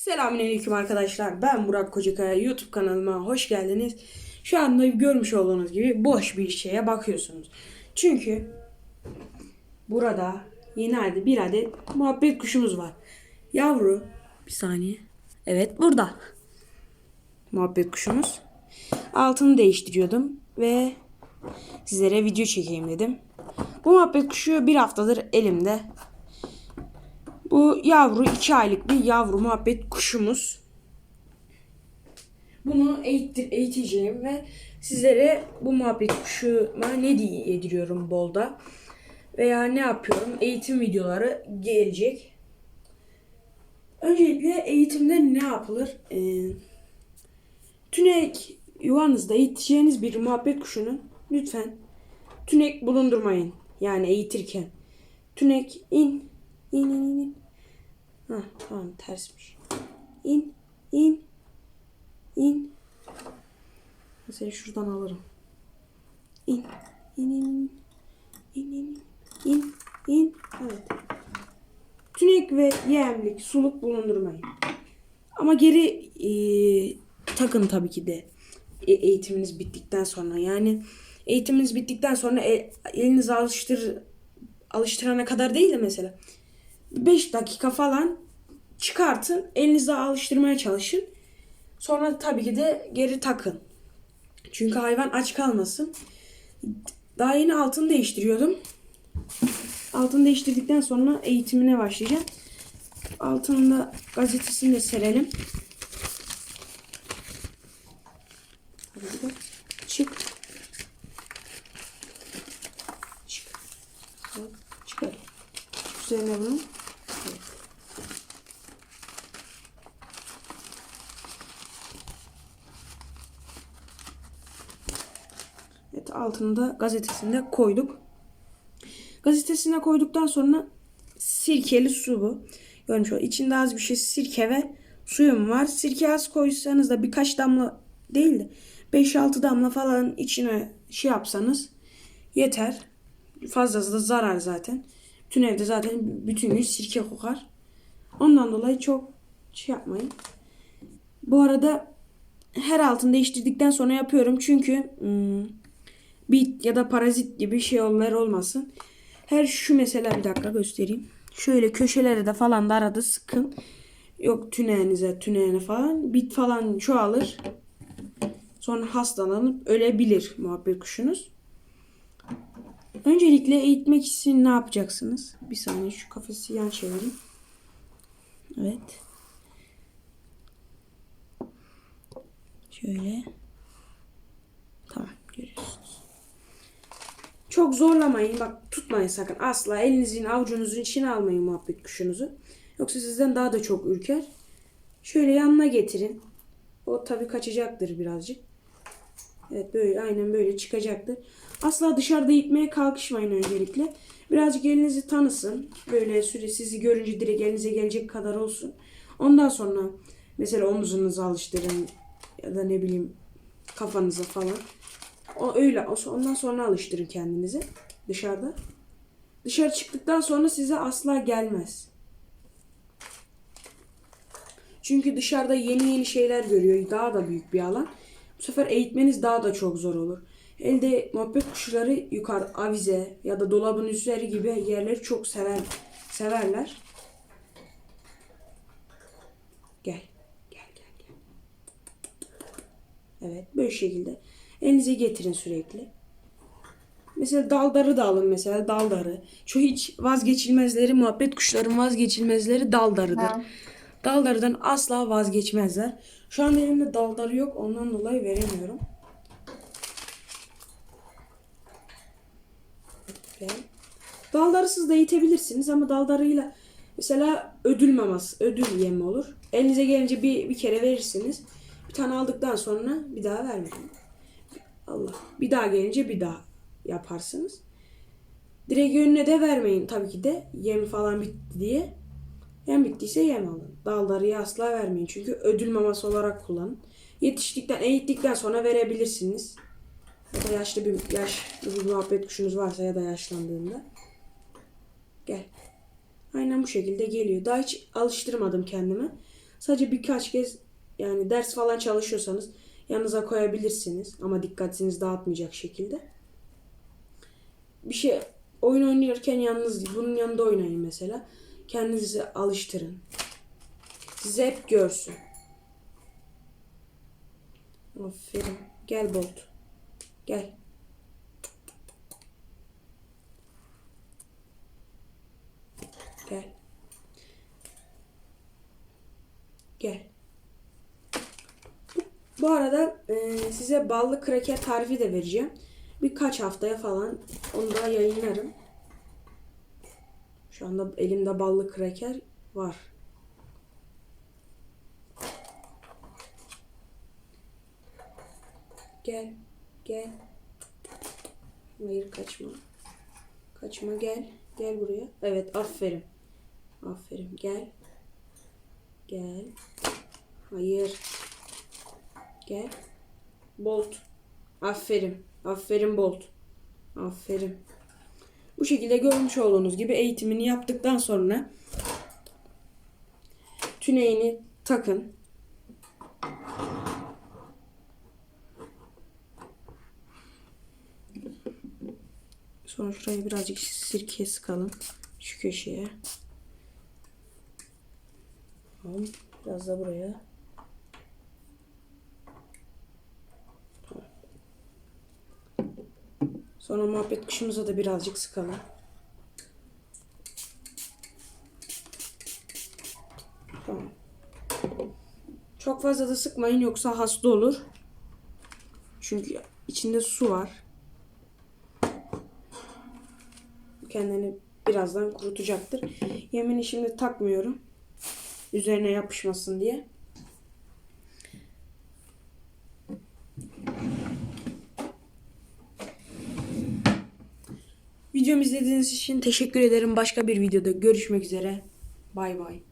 Selamünaleyküm arkadaşlar. Ben Burak Kocakaya. YouTube kanalıma hoş geldiniz. Şu anda görmüş olduğunuz gibi boş bir şeye bakıyorsunuz. Çünkü burada yeni adet bir adet muhabbet kuşumuz var. Yavru bir saniye. Evet burada. Muhabbet kuşumuz. Altını değiştiriyordum ve sizlere video çekeyim dedim. Bu muhabbet kuşu bir haftadır elimde. Bu yavru 2 aylık bir yavru muhabbet kuşumuz. Bunu eğitir, eğiteceğim ve sizlere bu muhabbet kuşuma ne diye yediriyorum bolda veya ne yapıyorum eğitim videoları gelecek. Öncelikle eğitimde ne yapılır? Ee, tünek yuvanızda eğiteceğiniz bir muhabbet kuşunun lütfen tünek bulundurmayın. Yani eğitirken. Tünek in, in, in, in. Ha, tamam tersmiş. İn, in, in. Mesela şuradan alırım. İn, in, in, in, in, in, in. Evet. Tünek ve yemlik, suluk bulundurmayın. Ama geri e, takın tabii ki de e, eğitiminiz bittikten sonra. Yani eğitiminiz bittikten sonra e, elinizi alıştır alıştırana kadar değil de mesela 5 dakika falan çıkartın. Elinize alıştırmaya çalışın. Sonra tabii ki de geri takın. Çünkü hayvan aç kalmasın. Daha yeni altını değiştiriyordum. Altını değiştirdikten sonra eğitimine başlayacağım. Altının da gazetesini de serelim. Çık. Çık. Çıkar. Üzerine bunu. Evet. Evet altını da gazetesinde koyduk. Gazetesine koyduktan sonra sirkeli su bu. Görmüş ol. İçinde az bir şey sirke ve suyum var. Sirke az koysanız da birkaç damla değil de 5-6 damla falan içine şey yapsanız yeter. Fazlası da zarar zaten. Bütün evde zaten bütün gün sirke kokar. Ondan dolayı çok şey yapmayın. Bu arada her altını değiştirdikten sonra yapıyorum. Çünkü hmm, bit ya da parazit gibi şeyler olmasın. Her şu mesela bir dakika göstereyim. Şöyle köşelere de falan da arada sıkın. Yok tüneğinize tüneğine falan. Bit falan çoğalır. Sonra hastalanıp ölebilir muhabbet kuşunuz. Öncelikle eğitmek için ne yapacaksınız? Bir saniye şu kafesi yan çevireyim. Evet. Şöyle. Tamam görüyorsunuz. Çok zorlamayın. Bak tutmayın sakın. Asla elinizin avucunuzun içine almayın muhabbet kuşunuzu. Yoksa sizden daha da çok ürker. Şöyle yanına getirin. O tabii kaçacaktır birazcık. Evet böyle aynen böyle çıkacaktır. Asla dışarıda itmeye kalkışmayın öncelikle. Birazcık elinizi tanısın. Böyle süre sizi görünce direkt elinize gelecek kadar olsun. Ondan sonra mesela omuzunuzu alıştırın ya da ne bileyim kafanıza falan. O öyle ondan sonra alıştırın kendinizi dışarıda. Dışarı çıktıktan sonra size asla gelmez. Çünkü dışarıda yeni yeni şeyler görüyor. Daha da büyük bir alan. Bu sefer eğitmeniz daha da çok zor olur. Elde muhabbet kuşları yukarı avize ya da dolabın üzeri gibi yerleri çok sever severler. Gel. Gel gel gel. Evet böyle şekilde. Elinize getirin sürekli. Mesela daldarı da alın mesela daldarı. Şu hiç vazgeçilmezleri muhabbet kuşların vazgeçilmezleri daldarıdır. Ha. Daldarıdan asla vazgeçmezler. Şu an elimde daldarı yok ondan dolayı veremiyorum. Böyle. Daldarısız da eğitebilirsiniz ama daldarıyla mesela ödül maması, ödül yemi olur. Elinize gelince bir, bir kere verirsiniz. Bir tane aldıktan sonra bir daha vermeyin. Allah. Bir daha gelince bir daha yaparsınız. Direkt önüne de vermeyin tabii ki de. Yem falan bitti diye. Yem bittiyse yem alın. Daldarıyı asla vermeyin. Çünkü ödül maması olarak kullanın. Yetiştikten, eğittikten sonra verebilirsiniz. Ya da yaşlı bir yaşlı bir muhabbet kuşunuz varsa ya da yaşlandığında. Gel. Aynen bu şekilde geliyor. Daha hiç alıştırmadım kendimi. Sadece birkaç kez yani ders falan çalışıyorsanız yanınıza koyabilirsiniz ama dikkatinizi dağıtmayacak şekilde. Bir şey oyun oynarken yalnız bunun yanında oynayın mesela. Kendinizi alıştırın. Sizi hep görsün. Aferin. Gel Bolt. Gel. Gel. Bu arada e, size ballı kraker tarifi de vereceğim. Birkaç haftaya falan onu da yayınlarım. Şu anda elimde ballı kraker var. Gel. Gel. Hayır kaçma. Kaçma gel. Gel buraya. Evet aferin. Aferin gel. Gel. Hayır. Gel. Bolt. Aferin. Aferin Bolt. Aferin. Bu şekilde görmüş olduğunuz gibi eğitimini yaptıktan sonra tüneyini takın. Sonra şuraya birazcık sirke sıkalım. Şu köşeye. Biraz da buraya. Sonra muhabbet kuşumuza da birazcık sıkalım. Tamam. Çok fazla da sıkmayın yoksa hasta olur. Çünkü içinde su var. kendini birazdan kurutacaktır. Yemini şimdi takmıyorum. Üzerine yapışmasın diye. Videomu izlediğiniz için teşekkür ederim. Başka bir videoda görüşmek üzere. Bay bay.